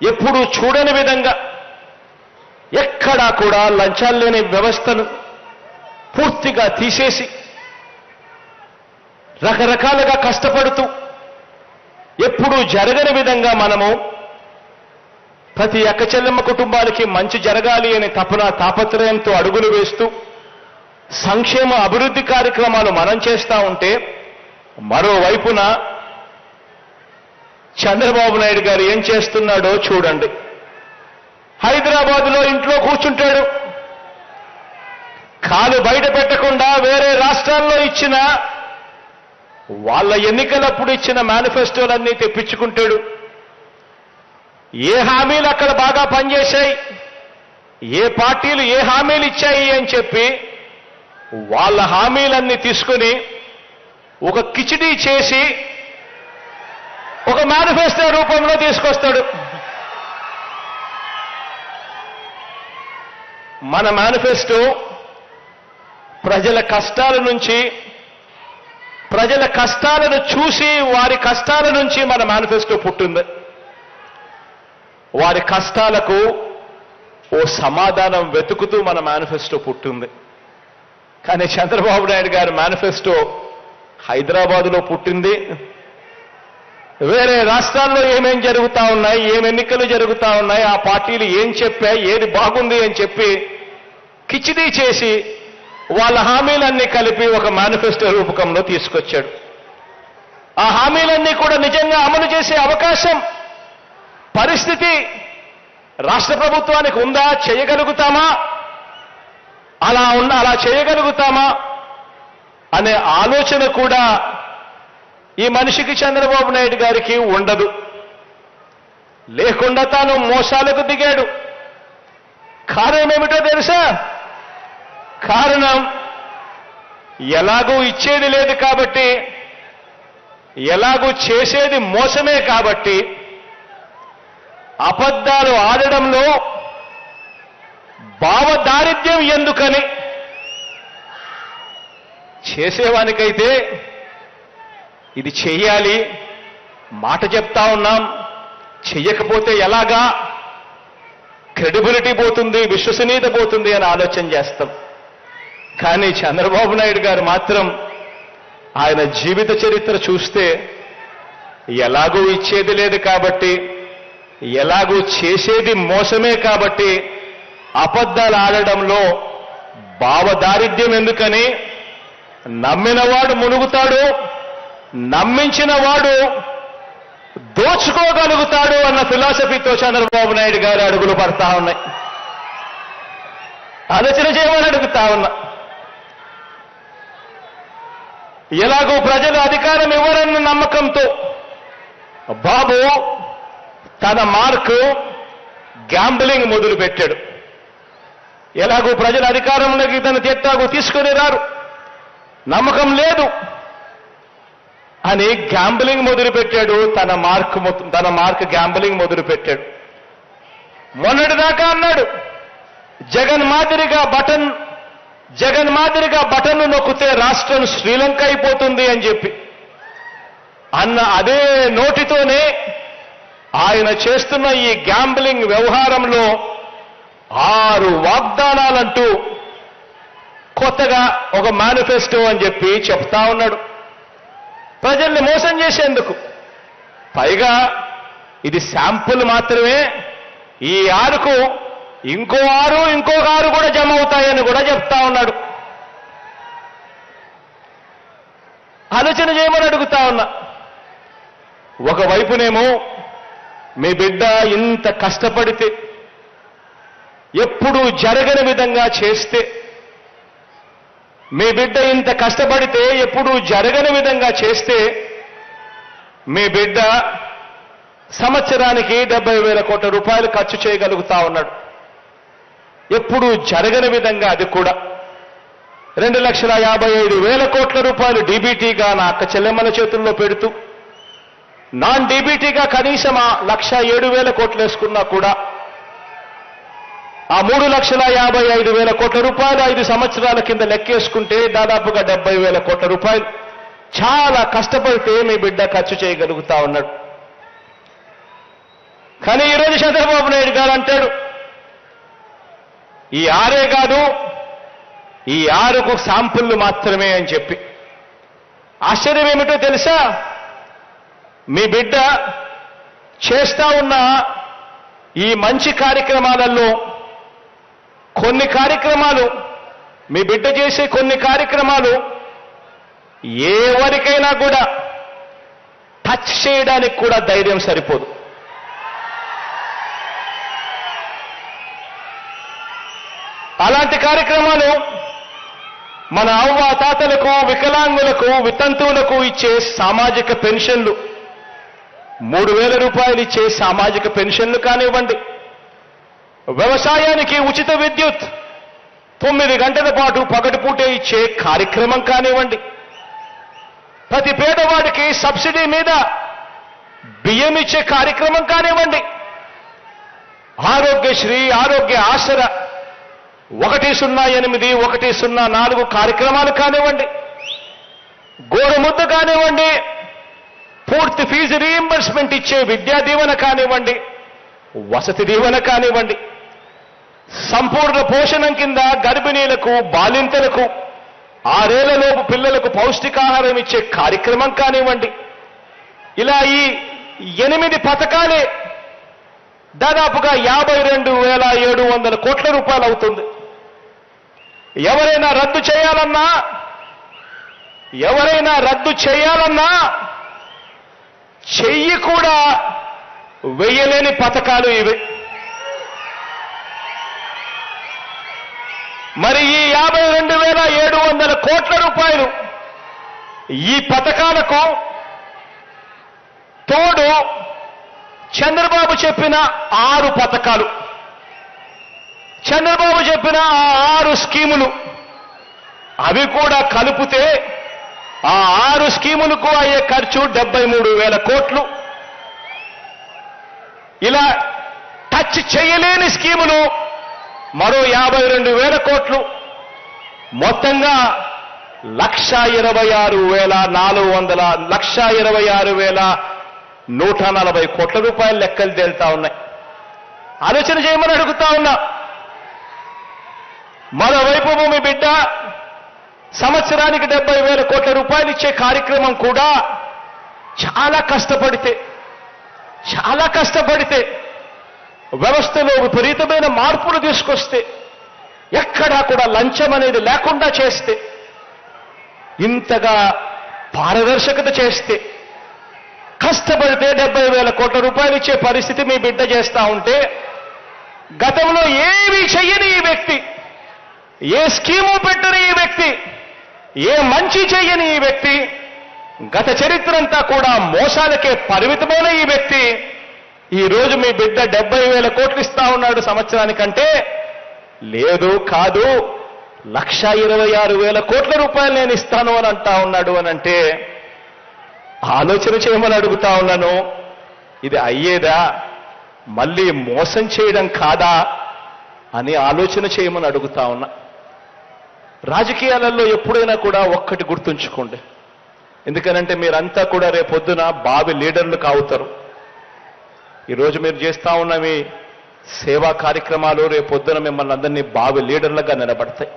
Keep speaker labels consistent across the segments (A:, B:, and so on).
A: ఎప్పుడూ చూడని విధంగా ఎక్కడా కూడా లంచాలు లేని వ్యవస్థను పూర్తిగా తీసేసి రకరకాలుగా కష్టపడుతూ ఎప్పుడూ జరగని విధంగా మనము ప్రతి ఎక్కచెల్లెమ్మ కుటుంబాలకి మంచి జరగాలి అనే తపన తాపత్రయంతో అడుగులు వేస్తూ సంక్షేమ అభివృద్ధి కార్యక్రమాలు మనం చేస్తా ఉంటే మరోవైపున చంద్రబాబు నాయుడు గారు ఏం చేస్తున్నాడో చూడండి. హైదరాబాదులో ఇంట్లో కూర్చుంటాడు. కాలు బయట పెట్టకుండా వేరే రాష్ట్రాల్లో ఇచ్చిన వాళ్ళ ఎన్నికలప్పుడు ఇచ్చిన మేనిఫెస్టోలన్నీ తెప్పించుకుంటాడు. ఏ హామీలు అక్కడ బాగా పనిచేశాయి? ఏ పార్టీలు ఏ హామీలు ఇచ్చాయి అని చెప్పి వాళ్ళ హామీలన్నీ తీసుకుని ఒక కిచిడీ చేసి ఒక మేనిఫెస్టో రూపంలో తీసుకొస్తాడు. మన మేనిఫెస్టో ప్రజల కష్టాల నుంచి ప్రజల కష్టాలను చూసి వారి కష్టాల నుంచి మన మేనిఫెస్టో పుట్టింది. వారి కష్టాలకు ఓ సమాధానం వెతుకుతూ మన మేనిఫెస్టో పుట్టింది. కానీ చంద్రబాబు నాయుడు గారి మేనిఫెస్టో హైదరాబాదులో పుట్టింది. వేరే రాష్ట్రాల్లో ఏమేం జరుగుతా ఉన్నాయి ఏం ఎన్నికలు జరుగుతా ఉన్నాయి ఆ పార్టీలు ఏం చెప్పాయి ఏది బాగుంది అని చెప్పి కిచిడీ చేసి వాళ్ళ హామీలన్నీ కలిపి ఒక మేనిఫెస్టో రూపకంలో తీసుకొచ్చాడు. ఆ హామీలన్నీ కూడా నిజంగా అమలు చేసే అవకాశం పరిస్థితి రాష్ట్ర ప్రభుత్వానికి ఉందా చేయగలుగుతామా? అలా ఉన్న అలా చేయగలుగుతామా? అనే ఆలోచన కూడా ఈ మనిషికి చంద్రబాబు నాయుడు గారికి ఉండదు. లేకుండా తాను మోసాలకు దిగాడు. కారణం ఏమిటో తెలుసా? కారణం ఎలాగూ ఇచ్చేది లేదు కాబట్టి ఎలాగూ చేసేది మోసమే కాబట్టి అబద్ధాలు ఆడడంలో భావదారిద్ర్యం ఎందుకని? చేసేవానికైతే ఇది చేయాలి మాట చెప్తా ఉన్నాం. చెయ్యకపోతే ఎలాగా? క్రెడిబిలిటీ పోతుంది విశ్వసనీయత పోతుంది అని ఆలోచన చేస్తాం. కానీ చంద్రబాబు నాయుడు గారు మాత్రం ఆయన జీవిత చరిత్ర చూస్తే ఎలాగూ ఇచ్చేది లేదు కాబట్టి ఎలాగూ చేసేది మోసమే కాబట్టి అబద్ధాలు ఆడడంలో భావదారిద్ర్యం ఎందుకని నమ్మినవాడు మునుగుతాడు నమ్మించిన వాడు దోచుకోగలుగుతాడు అన్న ఫిలాసఫీతో చంద్రబాబు నాయుడు గారు అడుగులు పడతా ఉన్నాయి. ఆలోచన చేయమని అడుగుతా ఉన్నా. ఎలాగో ప్రజలు అధికారం ఇవ్వరన్న నమ్మకంతో బాబు తన మార్కు గ్యాంబ్లింగ్ మొదలుపెట్టాడు. ఎలాగో ప్రజల అధికారంలోకి తన తెట్టాగు తీసుకుని రారు. నమ్మకం లేదు. అని గ్యాంబ్లింగ్ మొదలుపెట్టాడు. తన మార్క్ మొత్తం- తన మార్క్ గ్యాంబ్లింగ్ మొదలుపెట్టాడు. మొన్నటిదాకా అన్నాడు జగన్ మాదిరిగా బటన్ జగన్ మాదిరిగా బటన్ నొక్కితే రాష్ట్రం శ్రీలంక అయిపోతుంది అని చెప్పి. అన్న అదే నోటితోనే ఆయన చేస్తున్న ఈ గ్యాంబ్లింగ్ వ్యవహారంలో ఆరు వాగ్దానాలంటూ కొత్తగా ఒక మేనిఫెస్టో అని చెప్పి చెప్తా ఉన్నాడు. ప్రజల్ని మోసం చేసేందుకు. పైగా ఇది శాంపుల్ మాత్రమే. ఈ ఆరుకు ఇంకో ఆరు ఇంకో ఆరు కూడా జమ అవుతాయని కూడా చెప్తా ఉన్నాడు. ఆలోచన చేయమని అడుగుతా ఉన్నా. ఒకవైపునేమో మీ బిడ్డ ఇంత కష్టపడితే ఎప్పుడూ జరగని విధంగా చేస్తే మీ బిడ్డ ఇంత కష్టపడితే ఎప్పుడూ జరగని విధంగా చేస్తే మీ బిడ్డ సంవత్సరానికి డెబ్బై వేల కోట్ల రూపాయలు ఖర్చు చేయగలుగుతా ఉన్నాడు. ఎప్పుడూ జరగని విధంగా అది కూడా. రెండు లక్షల యాభై ఐదు వేల కోట్ల రూపాయలు డీబీటీగా నా అక్క చెల్లెమ్మల చేతుల్లో పెడుతూ నాన్ డీబీటీగా కనీసం ఆ లక్ష ఏడు వేల కోట్లు వేసుకున్నా కూడా ఆ మూడు లక్షల యాభై ఐదు వేల కోట్ల రూపాయలు ఐదు సంవత్సరాల కింద లెక్కేసుకుంటే దాదాపుగా డెబ్బై వేల కోట్ల రూపాయలు. చాలా కష్టపడితే మీ బిడ్డ ఖర్చు చేయగలుగుతా ఉన్నాడు. కానీ ఈరోజు చంద్రబాబు నాయుడు గారు అంటాడు ఈ ఆరే కాదు ఈ ఆరుకు శాంపుల్లు మాత్రమే అని చెప్పి. ఆశ్చర్యం ఏమిటో తెలుసా? మీ బిడ్డ చేస్తా ఉన్న ఈ మంచి కార్యక్రమాలలో కొన్ని కార్యక్రమాలు మీ బిడ్డ చేసే కొన్ని కార్యక్రమాలు ఎవరికైనా కూడా టచ్ చేయడానికి కూడా ధైర్యం సరిపోదు. అలాంటి కార్యక్రమాలు మన అవ్వ తాతలకు వికలాంగులకు వితంతువులకు ఇచ్చే సామాజిక పెన్షన్లు. మూడు వేల రూపాయలు ఇచ్చే సామాజిక పెన్షన్లు కానివ్వండి. వ్యవసాయానికి ఉచిత విద్యుత్. తొమ్మిది గంటల పాటు పగటిపూటే ఇచ్చే కార్యక్రమం కానివ్వండి. ప్రతి పేదవాడికి సబ్సిడీ మీద బియ్యం ఇచ్చే కార్యక్రమం కానివ్వండి. ఆరోగ్యశ్రీ ఆరోగ్య ఆసర ఒకటి సున్నా ఎనిమిది ఒకటి సున్నా నాలుగు కార్యక్రమాలు కానివ్వండి. గోరుముద్ద కానివ్వండి. పూర్తి ఫీజు రీఎంబర్స్మెంట్ ఇచ్చే విద్యా దీవెన కానివ్వండి. వసతి దీవెన కానివ్వండి. సంపూర్ణ పోషణం కింద గర్భిణీలకు బాలింతలకు ఆరేళ్ళలోపు పిల్లలకు పౌష్టికాహారం ఇచ్చే కార్యక్రమం కానివ్వండి. ఇలా ఈ ఎనిమిది పథకాలే దాదాపుగా యాభై రెండు వేల ఏడు వందల కోట్ల రూపాయలు అవుతుంది. ఎవరైనా రద్దు చేయాలన్నా ఎవరైనా రద్దు చేయాలన్నా చెయ్యి కూడా వెయ్యలేని పథకాలు ఇవి. మరి ఈ యాభై రెండు వేల ఏడు వందల కోట్ల రూపాయలు ఈ పథకాలకు తోడు చంద్రబాబు చెప్పిన ఆరు పథకాలు. చంద్రబాబు చెప్పిన ఆ ఆరు స్కీములు. అవి కూడా కలిపితే ఆ ఆరు స్కీములకు అయ్యే ఖర్చు డెబ్బై మూడు వేల కోట్లు. ఇలా టచ్ చేయలేని స్కీములు మరో యాభై రెండు వేల కోట్లు. మొత్తంగా లక్ష ఇరవై ఆరు వేల నాలుగు వందల లక్ష ఇరవై ఆరు వేల నూట నలభై కోట్ల రూపాయలు లెక్కలు తేలుతా ఉన్నాయి. ఆలోచన చేయమని అడుగుతా ఉన్నా. మరోవైపు భూమి బిడ్డ సంవత్సరానికి డెబ్బై వేల కోట్ల రూపాయలు ఇచ్చే కార్యక్రమం కూడా చాలా కష్టపడితే చాలా కష్టపడితే వ్యవస్థలో విపరీతమైన మార్పులు తీసుకొస్తే ఎక్కడా కూడా లంచం అనేది లేకుండా చేస్తే ఇంతగా పారదర్శకత చేస్తే కష్టపడితే డెబ్బై వేల కోట్ల రూపాయలు ఇచ్చే పరిస్థితి మీ బిడ్డ చేస్తా ఉంటే గతంలో ఏమీ చెయ్యని ఈ వ్యక్తి ఏ స్కీము పెట్టని ఈ వ్యక్తి ఏ మంచి చెయ్యని ఈ వ్యక్తి గత చరిత్ర అంతా కూడా మోసాలకే పరిమితమైన ఈ వ్యక్తి ఈ రోజు మీ బిడ్డ డెబ్బై వేల కోట్లు ఇస్తా ఉన్నాడు సంవత్సరానికంటే? లేదు కాదు. లక్ష ఇరవై ఆరు వేల కోట్ల రూపాయలు నేను ఇస్తాను అని అంటా ఉన్నాడు అని అంటే ఆలోచన చేయమని అడుగుతా ఉన్నాను. ఇది అయ్యేదా? మళ్ళీ మోసం చేయడం కాదా? అని ఆలోచన చేయమని అడుగుతా ఉన్నా. రాజకీయాలలో ఎప్పుడైనా కూడా ఒక్కటి గుర్తుంచుకోండి. ఎందుకనంటే మీరంతా కూడా రేపొద్దున బావి లీడర్లు కావుతారు. ఈరోజు మీరు చేస్తూ ఉన్నవి సేవా కార్యక్రమాలు రేపొద్దున మిమ్మల్ని అందరినీ బావి లీడర్లుగా నిలబడతాయి.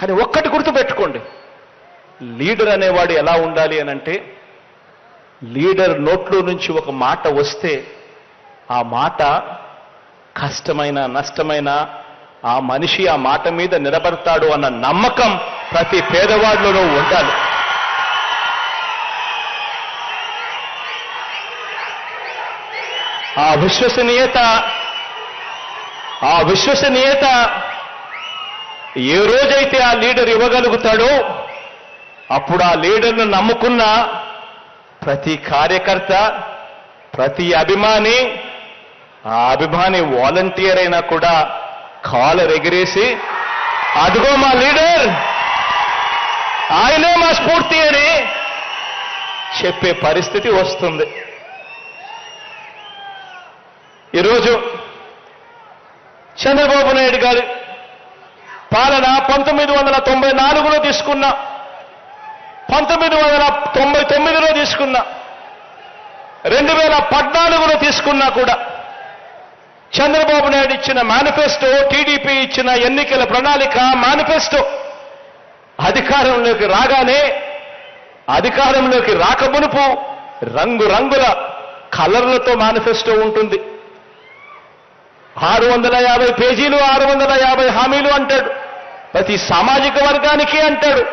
A: కానీ ఒక్కటి గుర్తుపెట్టుకోండి. లీడర్ అనేవాడు ఎలా ఉండాలి అని అంటే లీడర్ నోట్లో నుంచి ఒక మాట వస్తే ఆ మాట కష్టమైన నష్టమైన ఆ మనిషి ఆ మాట మీద నిలబడతాడు అన్న నమ్మకం ప్రతి పేదవాడిలోనూ ఉండాలి. ఆ విశ్వసనీయత ఆ విశ్వసనీయత ఏ రోజైతే ఆ లీడర్ ఇవ్వగలుగుతాడో అప్పుడు ఆ లీడర్ను నమ్ముకున్న ప్రతి కార్యకర్త ప్రతి అభిమాని ఆ అభిమాని వాలంటీర్ అయినా కూడా కాలర్ ఎగిరేసి అదిగో మా లీడర్ ఆయనే మా స్ఫూర్తి అని చెప్పే పరిస్థితి వస్తుంది. ఈరోజు చంద్రబాబు నాయుడు గారి పాలన పంతొమ్మిది వందల తొంభై నాలుగులో తీసుకున్న పంతొమ్మిది వందల తొంభై తొమ్మిదిలో తీసుకున్న రెండు వేల పద్నాలుగులో తీసుకున్నా కూడా చంద్రబాబు నాయుడు ఇచ్చిన మేనిఫెస్టో టీడీపీ ఇచ్చిన ఎన్నికల ప్రణాళిక మేనిఫెస్టో అధికారంలోకి రాగానే అధికారంలోకి రాకమునుపు రంగు రంగుల కలర్లతో మేనిఫెస్టో ఉంటుంది. ఆరు వందల యాభై పేజీలు ఆరు వందల యాభై హామీలు అంటాడు. ప్రతి సామాజిక వర్గానికి అంటాడు.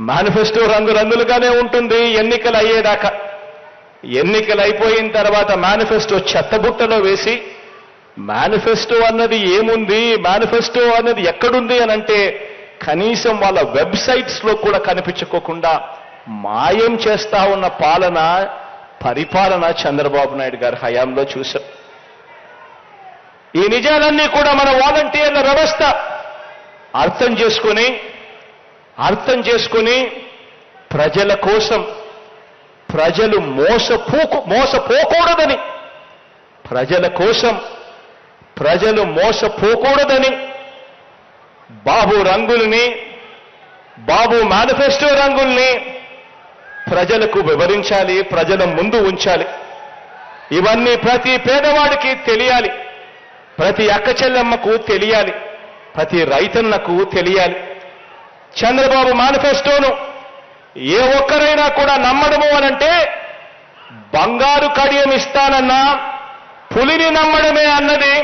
A: మేనిఫెస్టో రంగురంగులుగానే ఉంటుంది ఎన్నికలు అయ్యేదాకా ఎన్నికలు అయిపోయిన తర్వాత మేనిఫెస్టో చెత్తబుట్టలో వేసి మేనిఫెస్టో అన్నది ఏముంది మేనిఫెస్టో అన్నది ఎక్కడుంది అని అంటే కనీసం వాళ్ళ వెబ్సైట్స్లో కూడా కనిపించుకోకుండా మాయం చేస్తా ఉన్న పాలన పరిపాలన చంద్రబాబు నాయుడు గారి హయాంలో చూశాం. ఈ నిజాలన్నీ కూడా మన వాలంటీర్ల వ్యవస్థ అర్థం చేసుకొని అర్థం చేసుకొని ప్రజల కోసం ప్రజలు మోసపోకు మోసపోకూడదని ప్రజల కోసం ప్రజలు మోసపోకూడదని బాబు రంగుల్ని బాబు మేనిఫెస్టో రంగుల్ని ప్రజలకు వివరించాలి ప్రజల ముందు ఉంచాలి. ఇవన్నీ ప్రతి పేదవాడికి తెలియాలి. ప్రతి అక్క చెల్లెమ్మకు తెలియాలి ప్రతి రైతన్నకు తెలియాలి. చంద్రబాబు మేనిఫెస్టోను ఏ ఒక్కరైనా కూడా నమ్మడము అనంటే బంగారు కడియం ఇస్తానన్నా పులిని నమ్మడమే అన్నది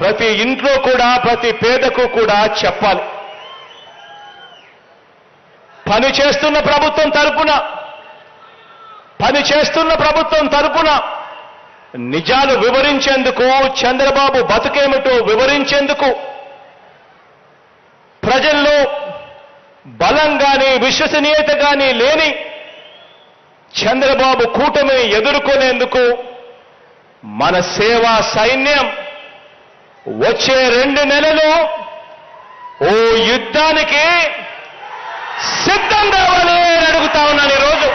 A: ప్రతి ఇంట్లో కూడా ప్రతి పేదకు కూడా చెప్పాలి. పని చేస్తున్న ప్రభుత్వం తరపున పని చేస్తున్న ప్రభుత్వం తరపున నిజాలు వివరించేందుకు చంద్రబాబు బతుకేమిటో వివరించేందుకు ప్రజల్లో బలం కానీ విశ్వసనీయత కానీ లేని చంద్రబాబు కూటమి ఎదుర్కొనేందుకు మన సేవా సైన్యం వచ్చే రెండు నెలలు ఓ యుద్ధానికి సిద్ధం కావాలి అని అడుగుతా ఉన్నాను ఈరోజు.